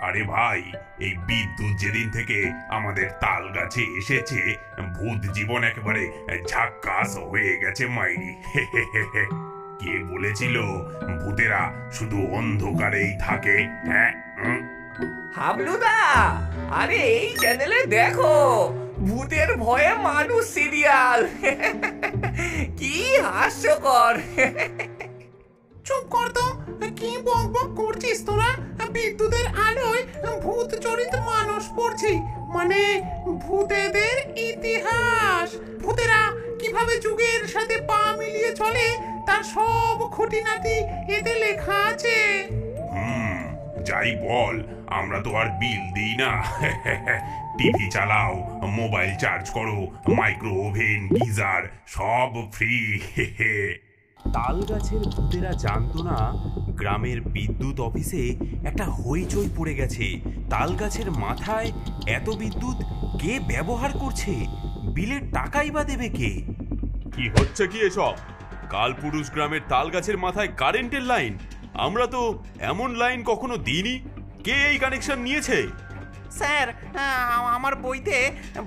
আরে ভাই এই বিদ্যুৎ যেদিন থেকে আমাদের তাল গাছে এসেছে ভূত জীবন একেবারে ঝাক্কাস হয়ে গেছে মাইরি। কে বলেছিল? ভূতেরা শুধু অন্ধকারেই থাকে হ্যাঁ? হাবলুদা আরে এই চ্যানেলে দেখো ভূতের ভয়ে মানুষ সিরিয়াল কি হাস্যকর। চুপ কর তো কি বক বক করছিস তোরা? বিদ্যুতের আলোয় ভূত জড়িত মানুষ পড়ছি মানে ভূতেদের ইতিহাস। ভূতেরা কীভাবে যুগের সাথে পা মিলিয়ে চলে, তার সব খুঁটিনাটি এতে লেখা আছে। হুম, যাই বল, আমরা তো আর বিল দিই না। টিভি চালাও, মোবাইল চার্জ করো মাইক্রো ওভেন গিজার, সব ফ্রি। তাল গাছের ভূতেরা জানতো না, গ্রামের বিদ্যুৎ অফিসে একটা হইচই পড়ে গেছে। তাল গাছের মাথায় এত বিদ্যুৎ কে ব্যবহার করছে? বিলের টাকাই বা দেবে কে? কি হচ্ছে কি এসব? কালপুরুষ গ্রামের তাল গাছের মাথায় কারেন্টের লাইন। আমরা তো এমন লাইন কখনো দিইনি। কে এই কানেকশন নিয়েছে? স্যার আমার বইতে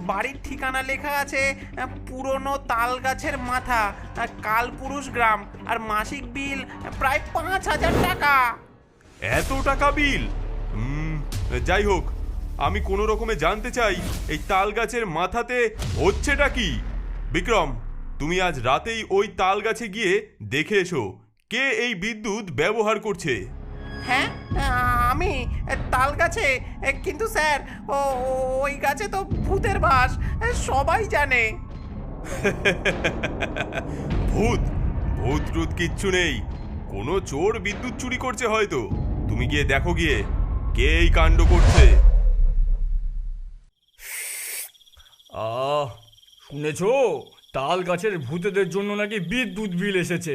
বাড়ির ঠিকানা লেখা আছে পুরনো তাল গাছের মাথা কালপুরুষ গ্রাম আর মাসিক বিল প্রায় পাঁচ হাজার টাকা। এত টাকা বিল? যাই হোক আমি কোনো রকমে জানতে চাই এই তাল গাছের মাথাতে হচ্ছেটা কি? বিক্রম তুমি আজ রাতেই ওই তাল গাছে গিয়ে দেখে এসো কে এই বিদ্যুৎ ব্যবহার করছে? হ্যাঁ আমি তাল গাছে কিন্তু স্যার ও ওই গাছে তো ভূতের বাস সবাই জানে। ভূত ভূত টুত কিচ্ছু নেই। কোনো চোর বিদ্যুৎ চুরি করছে হয়তো। তুমি গিয়ে দেখো গিয়ে কে এই কাণ্ড করছে। আহ শুনেছো? তাল গাছের ভূতেদের জন্য নাকি বিদ্যুৎ বিল এসেছে।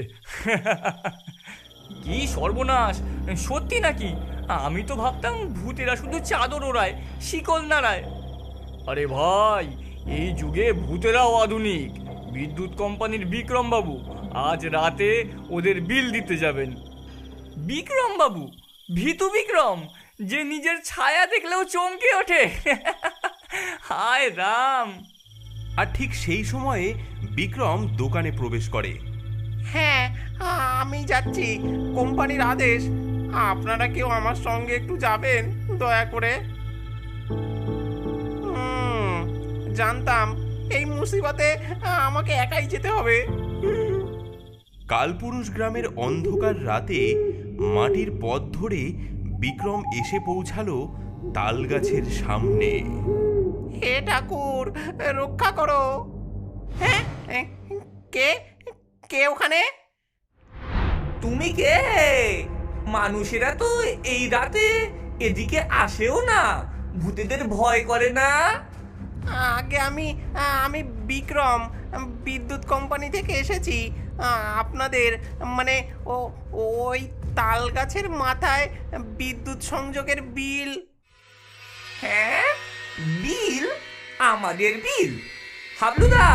কি সর্বনাশ সত্যি নাকি? আমি তো ভাবতাম ভূতেরা শুধু চাদর ওড়ায় শিকল নাড়ায়। আরে ভাই এই যুগে ভূতেরাও আধুনিক। বিদ্যুৎ কোম্পানির বিক্রম বাবু আজ রাতে ওদের বিল দিতে যাবেন। বিক্রম বাবু ভীতু বিক্রম যে নিজের ছায়া দেখলেও চমকে ওঠে। হায় রাম! আর ঠিক সেই সময়ে বিক্রম দোকানে প্রবেশ করে। হ্যাঁ আমি যাচ্ছি। কোম্পানির আদেশ। আপনারা কেউ আমার সঙ্গে একটু যাবেন? দয়া করে। হুম, জানতাম। এই মুসিবতে আমাকে একাই যেতে হবে। কালপুরুষ গ্রামের অন্ধকার রাতে মাটির পথ ধরে বিক্রম এসে পৌঁছালো তালগাছের সামনে। হে ঠাকুর রক্ষা করো। হ্যাঁ এ, কে? কে ওখানে? তুমি কে? মানুষেরা তো এই রাতে এদিকে আসেও না। ভূতেদের ভয় করে না। আগে আমি আমি বিক্রম বিদ্যুৎ কোম্পানি থেকে এসেছি। আপনাদের মানে ও ওই তাল গাছের মাথায় বিদ্যুৎ সংযোগের বিল। হ্যাঁ? বিল? আমাদের বিল? হাবলুদা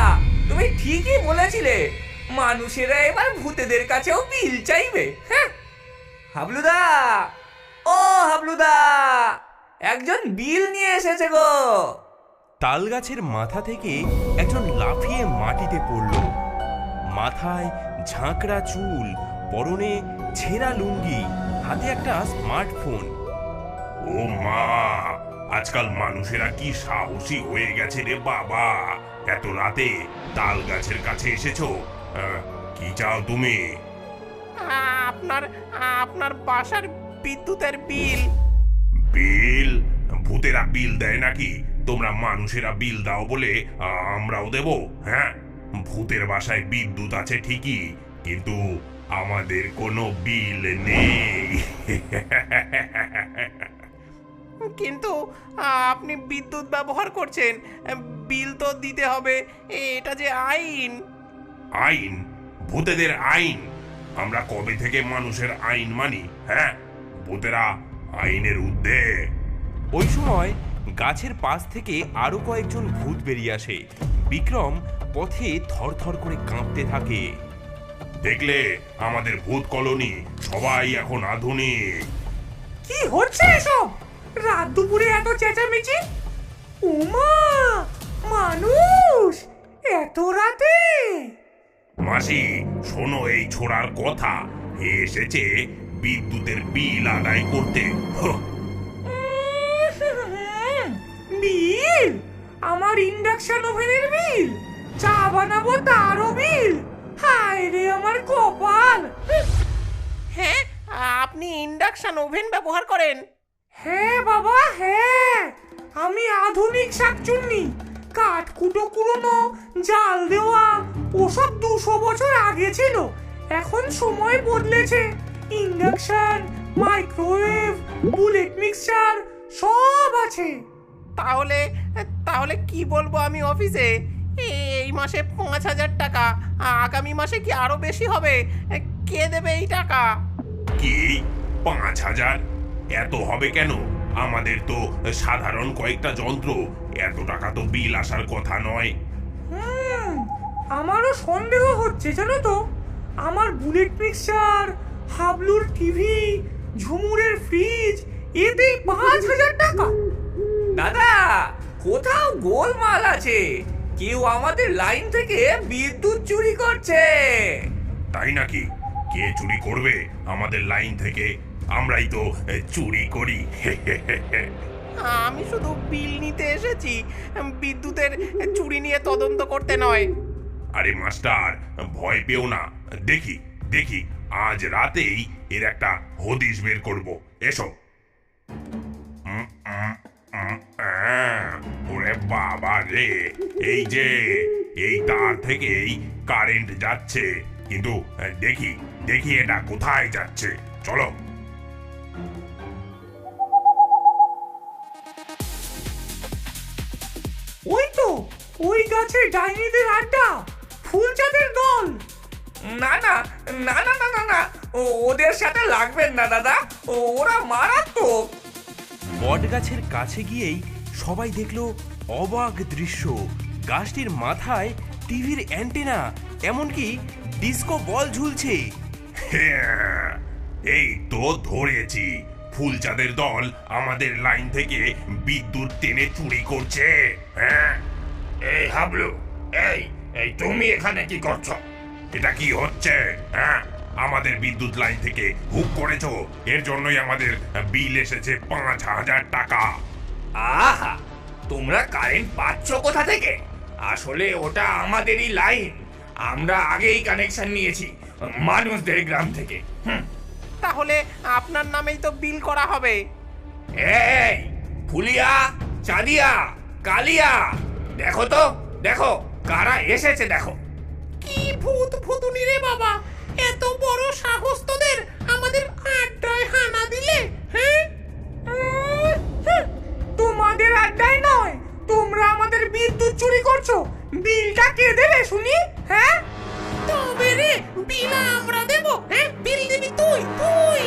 তুমি ঠিকই বলেছিলে। মানুষেরা এবার ভূতেদের কাছেও বিল চাইবে হ্যাঁ? হাবলুদা! ও হাবলুদা! একজন বিল নিয়ে এসেছে গো! তাল গাছের মাথা থেকে একজন লাফিয়ে মাটিতে পড়ল। মাথায় ঝাঁকড়া চুল, পরনে ছেঁড়া লুঙ্গি, হাতে একটা স্মার্টফোন। ও মা! আজকাল মানুষেরা কি সাহসী হয়ে গেছে রে বাবা! এত রাতে তাল গাছের কাছে এসেছ? কি চাও তুমি? আপনার আপনার বাসার বিদ্যুতের বিল। বিল? ভূতেরা বিল দেয় নাকি? তোমরা মানুষেরা বিল দাও বলে আমরাও দেব হ্যাঁ? ভূতের বাসায় বিদ্যুৎ আছে ঠিকই কিন্তু আমাদের কোনো বিল নেই। কিন্তু আপনি বিদ্যুৎ ব্যবহার করছেন বিল তো দিতে হবে এটা যে আইন। আইন? ভূতেদের আইন? আমরা কবে থেকে মানুষের আইন মানি হ্যাঁ? ভূতেরা, আইনের ঊর্ধ্বে। ওই সময় গাছের পাশ থেকে আরও কয়েকজন ভূত বেরিয়ে আসে। বিক্রম পথে থরথর করে কাঁপতে থাকে। দেখলে আমাদের ভূত কলোনি সবাই এখন আধুনিক। কি হচ্ছে এসব? রাত দুপুরে এত চেঁচামেচি? উমা, মানুষ, এত রাতে? মাসি শোনো এই ছোড়ার কথা। এসেছে বিদ্যুতের বিল আদায় করতে। হ্যাঁ, বিল? আমার ইন্ডাকশন ওভেনের বিল? চা বানাবো তারও বিল? হায় রে আমার কপাল! হ্যাঁ আপনি ইন্ডাকশন ওভেন ব্যবহার করেন। হ্যাঁ বাবা হ্যাঁ। আমি আধুনিক শাকচুন্নি। কাঠ কুটো কুড়োনো জাল দেওয়া ওসব দুশো বছর আগে ছিল। এখন সময় বদলেছে। ইন্ডাকশন মাইক্রোওয়েভ বুলেট মিক্সচার সব আছে। তাহলে তাহলে কি বলব আমি অফিসে? এই মাসে পাঁচ হাজার টাকা। আগামী মাসে কি আরও বেশি হবে? কে দেবে এই টাকা? কি? পাঁচ হাজার? এত হবে কেন? আমাদের তো সাধারণ কয়েকটা যন্ত্র। এত টাকা তো বিল আসার কথা নয়। হুম আমারও সন্দেহ হচ্ছে জানো তো? আমার বুলেট মিক্সচার হাবলুর টিভি ঝুমুরের ফ্রিজ এতেই পাঁচ হাজার টাকা। দাদা কোথাও গোলমাল আছে। কেউ আমাদের লাইন থেকে বিদ্যুৎ চুরি করছে। তাই নাকি? কে চুরি করবে আমাদের লাইন থেকে? আমরাই তো চুরি করি। আমি শুধু বিল নিতে এসেছি। বিদ্যুতের চুরি নিয়ে তদন্ত করতে নয়। আরে মাস্টার ভয় পেও না। দেখি দেখি আজ রাতেই এর একটা হদিশ বের করব। এসো। ওরে বাবা রে। এই যে এই তার থেকেই কারেন্ট যাচ্ছে। কিন্তু দেখি দেখি এটা কোথায় যাচ্ছে। চলো। ওই গাছের ডাইনিদের আড্ডা ফুলচাঁদের দল। না না না না না না না। ও- ওদের সাথে লাগবেন না দাদা। ও- ওরা মারাত্মক। বট গাছের কাছে গিয়েই সবাই দেখল অবাক দৃশ্য। গাছটির মাথায় টিভির অ্যান্টেনা এমনকি ডিস্কো বল ঝুলছে। হ্যাঁ, এই তো ধরেছি। ফুলচাঁদের দল আমাদের লাইন থেকে বিদ্যুৎ টেনে চুরি করছে হ্যাঁ? এই হাবলু এই এই তুমি এখানে কি করছ? এটা কি হচ্ছে হ্যাঁ? আমাদের বিদ্যুৎ লাইন থেকে হুক করেছ এর জন্যই আমাদের বিল এসেছে পাঁচ হাজার টাকা। আহা তোমরা কারেন্ট পাচ্ছ কোথা থেকে? আসলে ওটা আমাদেরই লাইন। আমরা আগেই কানেকশন নিয়েছি মানুষদের গ্রাম থেকে হুম। তাহলে আপনার নামেই তো বিল করা হবে। এই ফুলিয়া চাঁদিয়া কালিয়া। দেখো তো দেখো কারা এসেছে দেখো কি ভূত ভূতুনি রে বাবা এত বড় সাহস তোদের আমাদের আড্ডায় হানা দিলে হ্যাঁ তোমাদের আড্ডায় নয় তোমরা আমাদের বিদ্যুৎ চুরি করছ বিলটা কে দেবে শুনি হ্যাঁ তবে রে বিল আমরা দেব হ্যাঁ বিল দিবি তুই তুই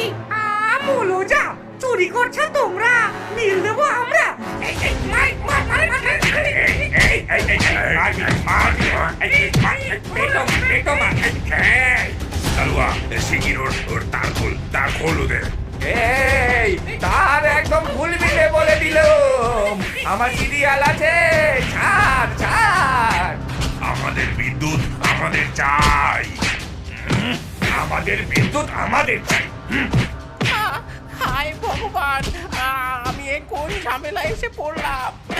বলো যা চুরি করছ তোমরা বিল দেবো আমরা এই, এই, মার, মার, মার, বলে আমার আমাদের বিদ্যুৎ আমাদের চাই। আমাদের বিদ্যুৎ আমাদের চাই। হায় ভগবান, আমি কোন ঝামেলা এসে পড়লাম?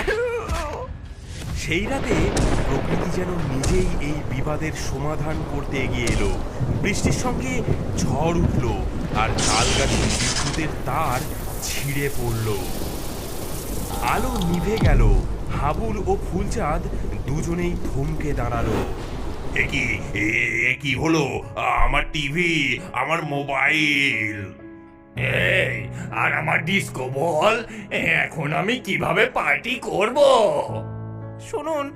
সেই রাতে প্রকৃতি যেন নিজেই এই বিবাদের সমাধান করতে এগিয়ে এলো। বৃষ্টির সঙ্গে ঝড় উঠল আর তাল গাছের বিদ্যুতের তার ছিঁড়ে পড়ল। আলো নিভে গেল, হাবুল ও ফুলচাঁদ দুজনেই থমকে দাঁড়াল। কি এ কি হলো? আমার টিভি, আমার মোবাইল? এই, আর আমার ডিস্কো বল, এখন আমি কীভাবে পার্টি করব? শুনুন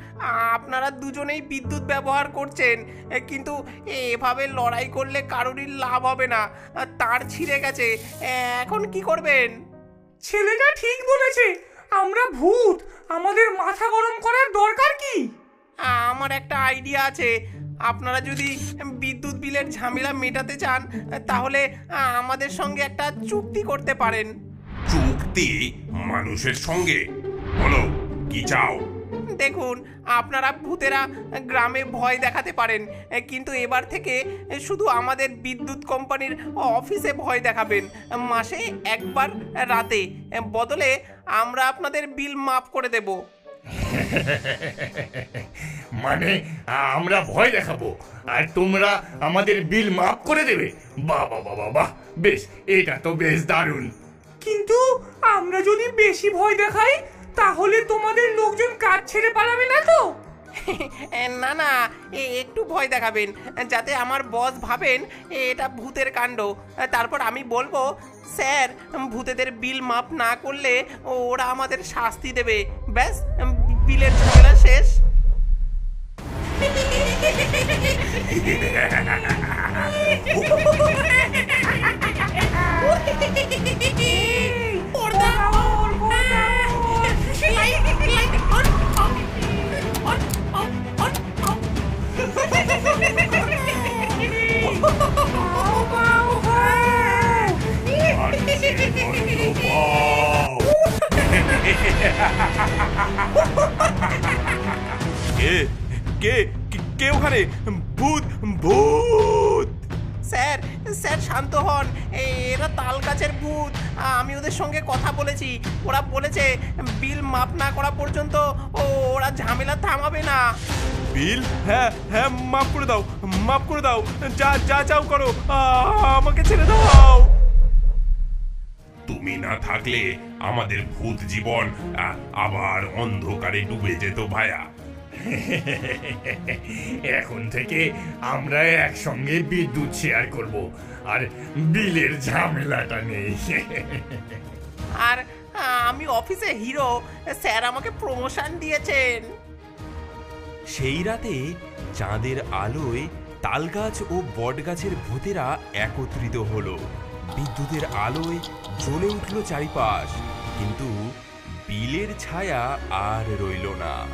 আপনারা দুজনেই বিদ্যুৎ ব্যবহার করছেন কিন্তু এভাবে লড়াই করলে কারোরই লাভ হবে না তার ছিঁড়ে গেছে এখন কি করবেন? ছেলেটা ঠিক বলেছে আমরা ভূত আমাদের মাথা গরম করার দরকার কি? আমার একটা আইডিয়া আছে আপনারা যদি বিদ্যুৎ বিলের ঝামেলা মেটাতে চান তাহলে আমাদের সঙ্গে একটা চুক্তি করতে পারেন। চুক্তি মানুষের সঙ্গে? বলো কি চাও? দেখুন আপনারা ভূতেরা গ্রামে ভয় দেখাতে পারেন কিন্তু এবার থেকে শুধু আমাদের বিদ্যুৎ কোম্পানির অফিসে ভয় দেখাবেন। মাসে একবার রাতে বদলে আমরা আপনাদের বিল মাফ করে দেব। মানে আমরা ভয় দেখাবো আর তোমরা আমাদের বিল মাফ করে দেবে। বাবা বাবা বাহ বাহ, বাহ বেশ এটা তো বেশ দারুণ। কিন্তু আমরা যদি বেশি ভয় দেখাই তাহলে তোমাদের লোকজন কাজ ছেড়ে পালাবে না তো? না না এ- একটু ভয় দেখাবেন যাতে আমার বস ভাবেন এটা ভূতের কাণ্ড। তারপর আমি বলব স্যার ভূতেদের বিল মাপ না করলে ওরা আমাদের শাস্তি দেবে। ব্যাস বিলের ঝামেলা শেষ। কে? কে? কে- ওখানে? ভূত? ভূত? স্যার স্যার শান্ত হন। এ- এরা তাল গাছের ভূত। আমি ওদের সঙ্গে কথা বলেছি। ওরা বলেছে বিল মাপ না করা পর্যন্ত ও- ওরা ঝামেলা থামাবে না। বিল? হ্যাঁ হ্যাঁ মাফ করে দাও মাফ করে দাও। যা যা চাও করো। আমাকে ছেড়ে দাও। তুমি না থাকলে আমাদের ভূত জীবন আবার অন্ধকারে ডুবে যেত ভায়া। এখন থেকে আমরা একসঙ্গে বিদ্যুৎ শেয়ার করব আর বিলের ঝামেলাটা নেই। আর আমি অফিসে হিরো স্যার আমাকে প্রমোশন দিয়েছেন। সেই রাতে চাঁদের আলোয় তালগাছ ও বটগাছের ভূতেরা একত্রিত হলো। বিদ্যুতের আলোয় জ্বলে উঠল চারিপাশ কিন্তু বিলের ছায়া আর রইল না।